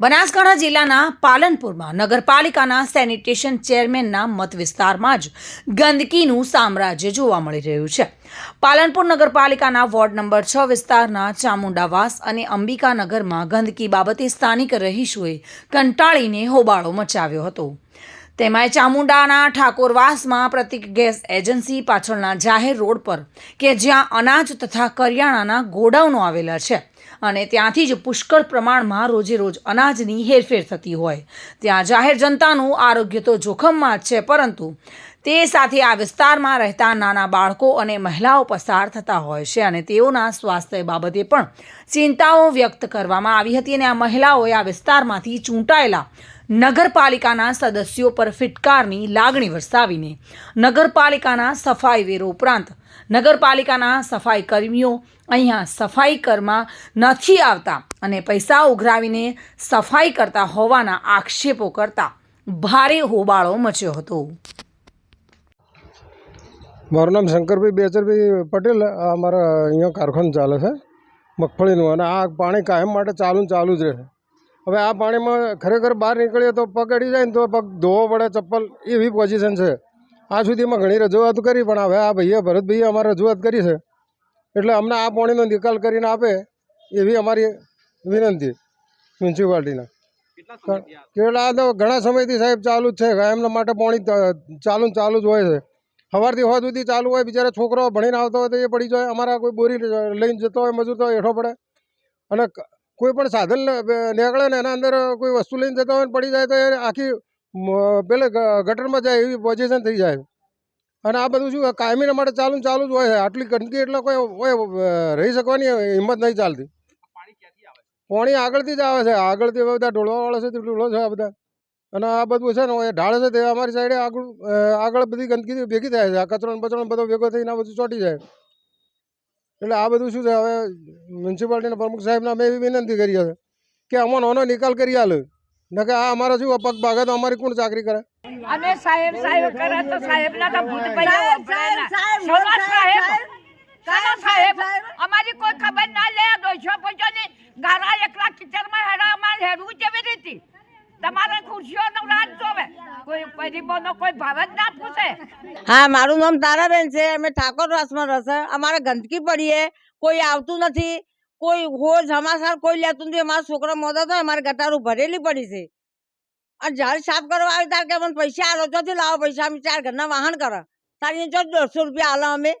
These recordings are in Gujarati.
બનાસકાંઠા જિલ્લાના પાલનપુરમાં નગરપાલિકાના સેનિટેશન ચેરમેનના મત વિસ્તારમાં જ ગંદકીનું સામ્રાજ્ય જોવા મળી રહ્યું છે. પાલનપુર નગરપાલિકાના વોર્ડ નંબર છ વિસ્તારના ચામુંડાવાસ અને અંબિકાનગરમાં ગંદકી બાબતે સ્થાનિક રહીશોએ કંટાળીને હોબાળો મચાવ્યો હતો. તેમાંય ચામુંડાના ઠાકોરવાસમાં પ્રતિક ગેસ એજન્સી પાછળના જાહેર રોડ પર કે જ્યાં અનાજ તથા કરિયાણાના ગોડાઉનો આવેલા છે. અને ત્યાંથી જ પુષ્કળ પ્રમાણમાં રોજે રોજ અનાજની હેરફેર થતી હોય. ત્યાં જાહેર જનતાનું આરોગ્ય તો જોખમમાં જ છે, પરંતુ તે સાથે આ વિસ્તારમાં રહેતા નાના બાળકો અને મહિલાઓ પસાર થતા હોય છે અને તેઓના સ્વાસ્થ્ય બાબતે પણ ચિંતાઓ વ્યક્ત કરવામાં આવી હતી અને આ મહિલાઓએ આ વિસ્તારમાંથી ચૂંટાયેલા નગરપાલિકાના સદસ્યો પર ફિટકારની લાગણી વરસાવીને નગરપાલિકાના સફાઈ વેરો ઉપરાંત નગરપાલિકાના સફાઈ કર્મીઓ અહીંયા સફાઈ કરમાં નથી આવતા અને પૈસા ઉઘરાવીને સફાઈ કરતા હોવાના આક્ષેપો કરતા ભારે હોબાળો મચ્યો હતો. મારું નામ શંકરભાઈ બેચરભાઈ પટેલ. અમારા અહીંયા કારખાનું ચાલે છે મગફળીનું અને આ પાણી કાયમ માટે ચાલુ ચાલુ જ રહે હવે આ પાણીમાં ખરેખર બહાર નીકળીએ તો પગ અડી જાય ને તો પગ ધોવો પડે ચપ્પલ એવી પોઝિશન છે. આ સુધીમાં ઘણી રજૂઆત કરી પણ હવે આ ભાઈએ ભરતભાઈએ અમારે રજૂઆત કરી છે. એટલે અમને આ પાણીનો નિકાલ કરીને આપે એવી અમારી વિનંતી મ્યુનિસિપાલિટીના કેટલા તો ઘણા સમયથી સાહેબ ચાલુ જ છે એમના માટે પાણી ચાલુ ચાલુ જ હોય છે. સવારથી હોવા સુધી ચાલુ હોય બિચારા છોકરો ભણીને આવતો હોય તો એ પડી જાય અમારા કોઈ બોરી લઈને જતો હોય મજૂર તો હેઠો પડે. અને કોઈ પણ સાધન નીકળે ને એના અંદર કોઈ વસ્તુ લઈને જતા હોય ને પડી જાય તો એ આખી પેલે ગટરમાં જાય એવી પોઝિશન થઈ જાય. અને આ બધું શું, કાયમીના માટે ચાલુ ચાલુ જ હોય છે. આટલી ગંદકી એટલે કોઈ હોય રહી શકવાની હિંમત નહીં ચાલતી. પાણી આગળથી જ આવે છે? આગળથી બધા ઢોળવાવાળા છે તે ઢોળો છે આ બધા. અને આ બધું છે ને, એ ઢાળ છે તે અમારી સાઈડે આગળ આગળ બધી ગંદકી ભેગી થાય છે. આ કચરો બચરો બધો ભેગો થઈને આ બધું ચોંટી જાય. એટલે આ બધું શું છે? હવે મ્યુનિસિપાલિટીના પ્રમુખ સાહેબને અમે એવી વિનંતી કરીએ છે કે અમને આનો નિકાલ કરી આલે. ને કે આ અમારા શું પગ ભાગે તો અમારી કોણ ચાકરી કરે? સાહેબ સાહેબ કરે તો સાહેબ ના. તો ભૂત ભાઈ સાહેબ સાહેબ અમારી કોઈ ખબર ના લે દોઢસો પંચો ની ગારા એકલા કિચનમાં હેડા અમારે હેરવું જેવી રીતે હા, મારું નામ તારાબેન છે. અમે ઠાકોર વાસમાં રહેશે અમારે ગંદકી પડીએ કોઈ આવતું નથી. કોઈ હોજ હમાસાર કોઈ લેતું નથી. અમારા છોકરા મોદા તો અમારે ગટારું ભરેલી પડી છે. અને જ્યારે સાફ કરવા આવે ત્યારે કે મને પૈસા આલો. ચોથી લાવો પૈસા. અમે ચાર ઘરના વાહન કરો. તારી જો દોઢસો રૂપિયા આલો અમે.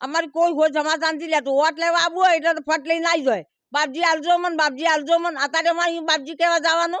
અમારી કોઈ હોજ હમાસાર નથી લેતું. હોટ લેવા આવવું હોય એટલે ફટ લઈને આવી જાય. બાપજી, આલજો મન, બાપજી, આલજો મન. અત્યારે અમારે બાપજી કહેવા જવાનું?